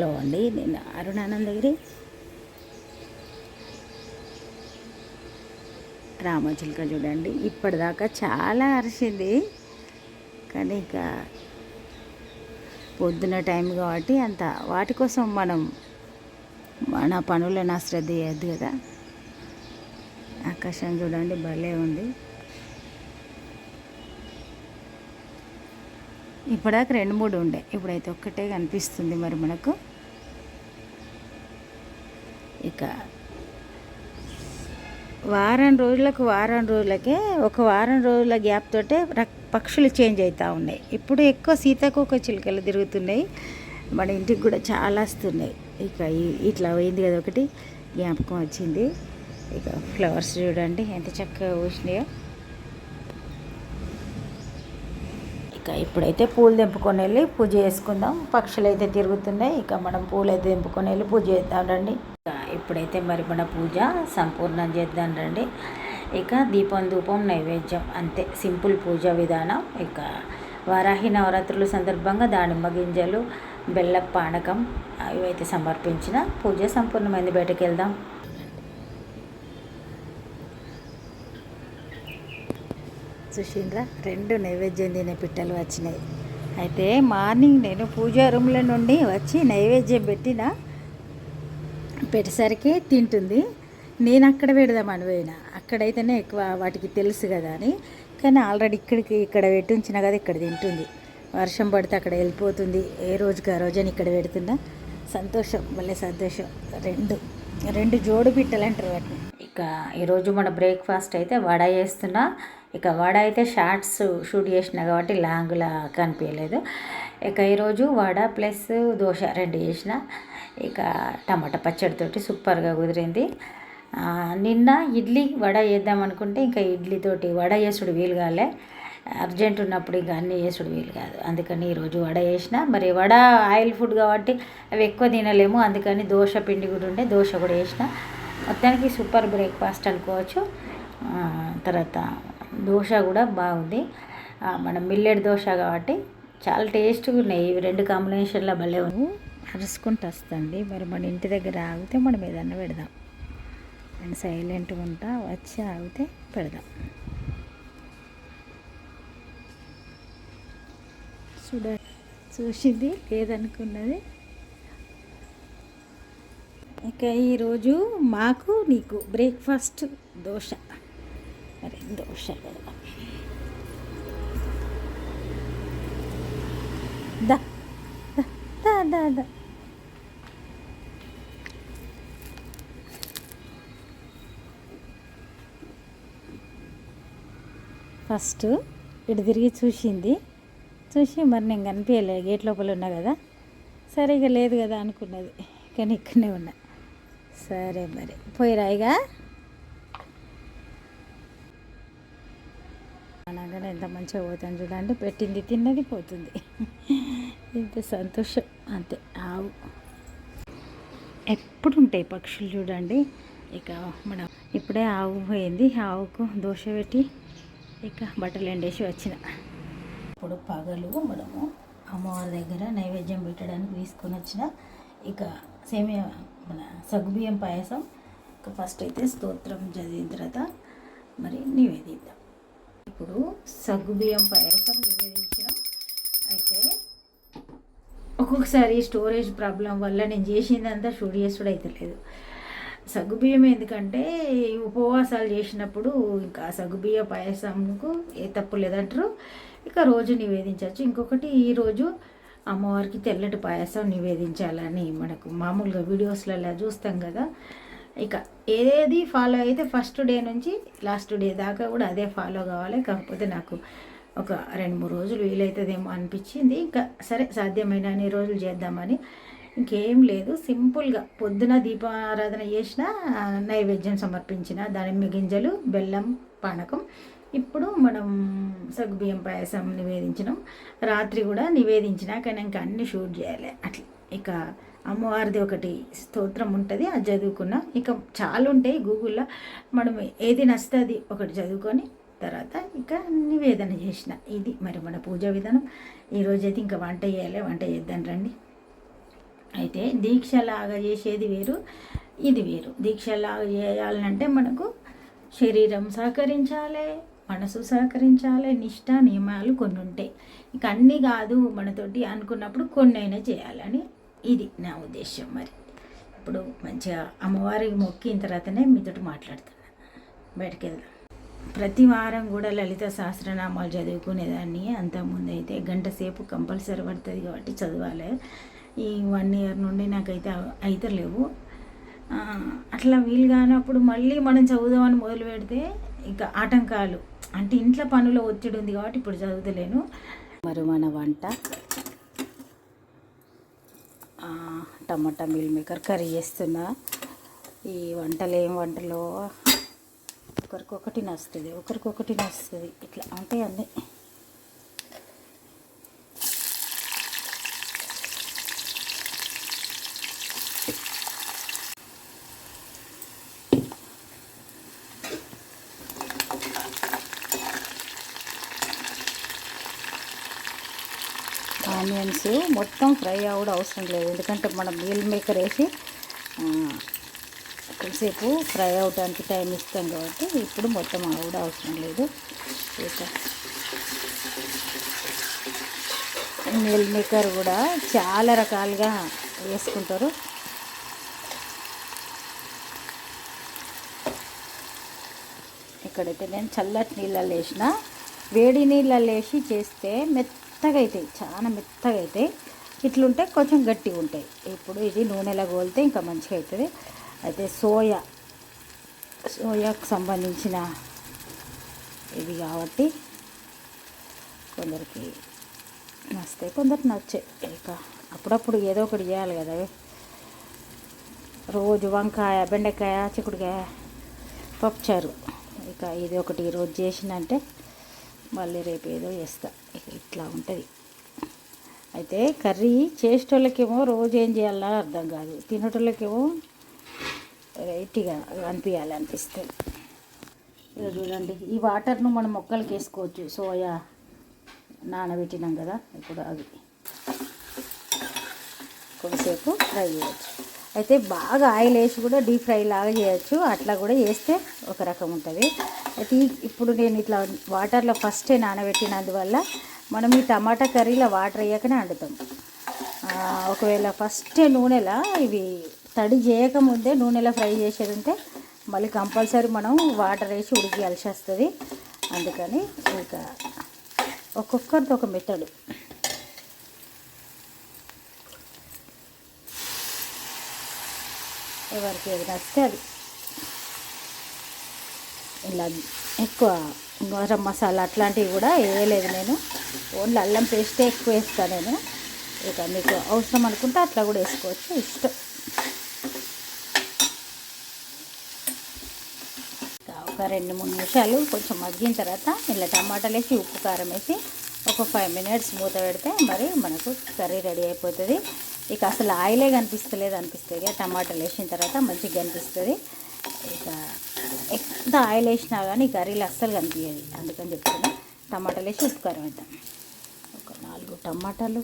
Hello అండి నేను అరుణానందగిరి రామచిలుక చూడండి. ఇప్పటిదాకా చాలా అరిసింది. కానీ ఇక పొద్దున టైం కాబట్టి అంత వాటి కోసం మనం మన పనులను అశ్రద్ధ చేయొద్దు కదా. ఆకాశం చూడండి భలే ఉంది. ఇప్పటిదాకా రెండు మూడు ఉండే. ఇప్పుడైతే ఒక్కటే కనిపిస్తుంది మరి మనకు. ఇక వారం రోజులకు వారం రోజులకే ఒక వారం రోజుల గ్యాప్ తోటే రక్- పక్షులు చేంజ్ అవుతూ ఉన్నాయి. ఇప్పుడు ఎక్కువ సీతాకోక చిలుకలు తిరుగుతున్నాయి. మన ఇంటికి కూడా చాలా వస్తున్నాయి. ఇక ఇట్లా పోయింది కదా ఒకటి జ్ఞాపకం వచ్చింది. ఇక ఫ్లవర్స్ చూడండి ఎంత చక్కగా పూసినాయో. ఇక ఇప్పుడైతే పూలు తెంపుకొని వెళ్ళి పూజ చేసుకుందాం. పక్షులు అయితే తిరుగుతున్నాయి. ఇక మనం పూలు అయితే తెంపుకొని వెళ్ళి పూజ చేద్దాం రండి. ఇప్పుడైతే మరి మన పూజ సంపూర్ణం చేద్దాం రండి. ఇక దీపం ధూపం నైవేద్యం అంతే. సింపుల్ పూజ విధానం. ఇక వారాహి నవరాత్రుల సందర్భంగా దానిమ్మ గింజలు బెల్ల పానకం ఇవైతే సమర్పించిన పూజ సంపూర్ణమైంది. బయటకు వెళ్దాం. సుశీంద్ర రెండు నైవేద్యం తినే పిట్టలు వచ్చినాయి. అయితే మార్నింగ్ నేను పూజా రూమ్ల నుండి వచ్చి నైవేద్యం పెట్టిన పెట్టేసరికి తింటుంది. నేను అక్కడ పెడదామని పోయినా అక్కడైతేనే ఎక్కువ వాటికి తెలుసు కదా అని. కానీ ఆల్రెడీ ఇక్కడికి ఇక్కడ పెట్టి ఉంచిన కదా ఇక్కడ తింటుంది. వర్షం పడితే అక్కడ వెళ్ళిపోతుంది. ఏ రోజుకి ఆ రోజని ఇక్కడ పెడుతున్నా సంతోషం భలే సంతోషం. రెండు రెండు జోడు పిట్టలు అంటారు వాటిని. ఇక ఈరోజు మన బ్రేక్ఫాస్ట్ అయితే వడ చేస్తున్నా. ఇక వడ అయితే షార్ట్స్ షూట్ చేసిన కాబట్టి లాంగ్లా కనిపించలేదు. ఇక ఈరోజు వడ ప్లస్ దోశ రెండు చేసిన. ఇక టమాటా పచ్చడితోటి సూపర్గా కుదిరింది. నిన్న ఇడ్లీ వడ చేద్దాం అనుకుంటే ఇంకా ఇడ్లీతోటి వడ చేసుడు వీలు కాలే. అర్జెంట్ ఉన్నప్పుడు ఇంకా అన్నీ చేసుడు వీలు కాదు. అందుకని ఈరోజు వడ చేసిన మరి వడ ఆయిల్ ఫుడ్ కాబట్టి అవి ఎక్కువ తినలేము. అందుకని దోశ పిండి కూడా ఉండే దోశ కూడా వేసిన మొత్తానికి సూపర్ బ్రేక్ఫాస్ట్ అనుకోవచ్చు. తర్వాత దోశ కూడా బాగుంది. మన మిల్లెట్ దోశ కాబట్టి చాలా టేస్ట్గా ఉన్నాయి. ఇవి రెండు కాంబినేషన్లో భలే ఉంది అరుచుకుంటూ వస్తుంది మరి మన ఇంటి దగ్గర ఆగితే మనం ఏదన్నా పెడదాం. అండ్ సైలెంట్గా ఉంటా వచ్చి ఆగితే పెడదాం. చూడ చూసింది లేదనుకున్నది. ఇక ఈరోజు మాకు నీకు బ్రేక్ఫాస్ట్ దోశ. మరి దోశ? పెడదాం దా దా, దా దా. ఫస్ట్ ఇటు తిరిగి చూసింది. చూసి మరి నేను కనిపించలే గేట్ లోపల ఉన్నా కదా. సరే ఇక లేదు కదా అనుకున్నది. కానీ ఇక్కడనే ఉన్నా. సరే మరి పోయిరాయిగా అనగానే ఎంత మంచిగా పోతాను చూడండి. పెట్టింది తిన్నది పోతుంది. ఇంత సంతోషం. అంతే ఆవు. ఎప్పుడు ఉంటాయి పక్షులు చూడండి. ఇక మన ఇప్పుడే ఆవు పోయింది. ఆవుకు దోశ పెట్టి ఇక బట్టలు ఎండేసి వచ్చిన. ఇప్పుడు పగలు మనము అమ్మవారి దగ్గర నైవేద్యం పెట్టడానికి తీసుకొని వచ్చిన. ఇక సేమియా మన సగ్గుబియ్యం పాయసం. ఇక ఫస్ట్ అయితే స్తోత్రం చదివిన తర్వాత మరి నివేదిద్దాం ఇప్పుడు సగ్గుబియ్యం పాయసం నివేదించిన. అయితే ఒక్కొక్కసారి స్టోరేజ్ ప్రాబ్లం వల్ల నేను చేసిందంతా షూట్ చేసుడు అయితే లేదు. సగ్గుబియ్యం ఎందుకంటే ఈ ఉపవాసాలు చేసినప్పుడు ఇంకా సగ్గుబియ్య పాయసంకు ఏ తప్పు లేదంటారు. ఇక రోజు నివేదించవచ్చు. ఇంకొకటి ఈరోజు అమ్మవారికి తెల్లటి పాయసం నివేదించాలని మనకు మామూలుగా వీడియోస్లలో చూస్తాం కదా. ఇక ఏది ఫాలో అయితే ఫస్ట్ డే నుంచి లాస్ట్ డే దాకా కూడా అదే ఫాలో కావాలి. కాకపోతే నాకు ఒక రెండు మూడు రోజులు వీలవుతుందేమో అనిపించింది. ఇంకా సరే సాధ్యమైన అన్ని రోజులు చేద్దామని ఇంకేం లేదు. సింపుల్గా పొద్దున దీపారాధన చేసిన నైవేద్యం సమర్పించిన దానిమ్మ గింజలు బెల్లం పానకం. ఇప్పుడు మనం సగ్గుబియ్యం పాయసం నివేదించినాం. రాత్రి కూడా నివేదించిన కానీ ఇంకా అన్ని షూట్ చేయాలి. అట్లా. ఇక అమ్మవారిది ఒకటి స్తోత్రం ఉంటుంది. అది చదువుకున్నా. ఇక చాలా ఉంటాయి గూగుల్లో. మనం ఏది నచ్చుతుంది ఒకటి చదువుకొని తర్వాత ఇక నివేదన చేసిన. ఇది మరి మన పూజా విధానం. ఈరోజైతే ఇంకా వంట చేయాలి. వంట చేద్దాం రండి. అయితే దీక్షలాగా చేసేది వేరు ఇది వేరు. దీక్షలాగా చేయాలంటే మనకు శరీరం సహకరించాలి మనసు సహకరించాలి నిష్ట నియమాలు కొన్ని ఉంటాయి ఇక అన్నీ కాదు మనతోటి అనుకున్నప్పుడు కొన్ని అయినా చేయాలని ఇది నా ఉద్దేశం మరి. ఇప్పుడు మంచిగా అమ్మవారికి మొక్కిన తర్వాతనే మీతో మాట్లాడుతున్నా. బయటకు వెళ్దాం ప్రతి వారం కూడా లలిత సహస్రనామాలు చదువుకునేదాన్ని. అంతకుముందు అయితే గంట సేపు కంపల్సరీ పడుతుంది కాబట్టి చదవాలి. ఈ వన్ ఇయర్ నుండి నాకైతే అయితే లేవు. అట్లా వీలు కానప్పుడు మళ్ళీ మనం చదువుదామని మొదలు పెడితే ఇక ఆటంకాలు. అంటే ఇంట్లో పనుల ఒత్తిడి ఉంది కాబట్టి ఇప్పుడు చదువుతలేను. మరి మన వంట? టమాటా మిల్ మేకర్ కర్రీ చేస్తున్నా. ఈ వంటలు ఏం వంటలో? ఒకరికొకటి నచ్చుతుంది ఒకరికొకటి నచ్చుతుంది. ఇట్లా అంటే అన్నీ. ఆనియన్స్ మొత్తం ఫ్రై అవ్వడం అవసరం లేదు. ఎందుకంటే మనం మీల్ మేకర్ వేసి ఆ, కొంతసేపు ఫ్రై అవడానికి టైం ఇస్తాం కాబట్టి ఇప్పుడు మొత్తం అవడం అవసరం లేదు. మీల్ మేకర్ కూడా చాలా రకాలుగా వేసుకుంటారు. ఇక్కడైతే నేను చల్లటి నీళ్ళలో వేసిన వేడి నీళ్ళల్లో వేసి చేస్తే మెత్తగా అవుతాయి చాలా మెత్తగా అవుతాయి ఇట్లుంటే కొంచెం గట్టిగా ఉంటాయి. ఇప్పుడు ఇది నూనెలో గోలితే ఇంకా మంచిగా అవుతుంది అయితే సోయా సోయాకు సంబంధించిన ఇవి కాబట్టి కొందరికి నచ్చుతాయి కొందరికి నచ్చాయి ఇక అప్పుడప్పుడు ఏదో ఒకటి చేయాలి కదా. రోజు వంకాయ బెండకాయ చిక్కుడుకాయ పప్పుచారు. ఇక ఇది ఒకటి ఈరోజు చేసినంటే మళ్ళీ రేపు ఏదో చేస్తా. ఇట్లా ఉంటుంది. అయితే కర్రీ చేసేటోళ్ళకేమో రోజు ఏం చేయాలో అర్థం కాదు. తినేటోళ్ళకేమో వెరైటీగా అనిపించాలి అనిపిస్తుంది ఇలా చూడండి ఈ వాటర్ను మనం మొక్కలకి వేసుకోవచ్చు. సోయా నానబెట్టినాం కదా ఇప్పుడు అవి. కొంతసేపు ఫ్రై చేయొచ్చు. అయితే బాగా ఆయిల్ వేసి కూడా డీప్ ఫ్రై లాగా చేయొచ్చు. అట్లా కూడా చేస్తే ఒక రకం ఉంటుంది. అయితే ఇప్పుడు నేను ఇట్లా వాటర్లో ఫస్టే నానబెట్టినందువల్ల మనం ఈ టమాటా కర్రీలో వాటర్ వేయకనే వండుతాం ఒకవేళ ఫస్టే నూనెలో ఇవి తడి చేయకముందే నూనెలో ఫ్రై చేసేది ఉంటే మళ్ళీ కంపల్సరీ మనం వాటర్ వేసి ఉడికియాల్సి వస్తుంది అందుకని ఇంకా ఒక్కొక్కరిది ఒక మెథడ్ ఎవరికి ఏది నచ్చితే అది. ఇలా ఎక్కువ గరం మసాలా అట్లాంటివి కూడా వేయలేదు నేను. ఓన్లీ అల్లం పేస్టే ఎక్కువ వేస్తాను నేను. ఇక మీకు అవసరం అనుకుంటే అట్లా కూడా వేసుకోవచ్చు. ఇష్టం. ఒక రెండు మూడు నిమిషాలు కొంచెం మగ్గిన తర్వాత ఇలా టమాటాలు వేసి ఉప్పు కారం వేసి ఒక ఫైవ్ మినిట్స్ మూత పెడితే మరి మనకు కర్రీ రెడీ అయిపోతుంది. ఇక అసలు ఆయిలే కనిపిస్తలేదు అనిపిస్తుంది. ఇక టమాటాలు వేసిన తర్వాత మంచిగా కనిపిస్తుంది. ఇక ఎంత ఆయిల్ వేసినా కానీ కర్రీలు అస్సలు కనిపించదు అందుకని చెప్తున్నా టమాటాలు వేసి ఉప్పు కారం వేద్దాం. ఒక నాలుగు టమాటాలు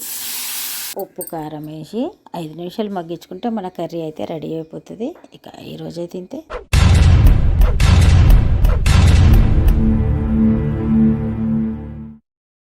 ఉప్పు కారం వేసి ఐదు నిమిషాలు మగ్గించుకుంటే మన కర్రీ అయితే రెడీ అయిపోతుంది. ఇక ఈరోజు అయితే తింటే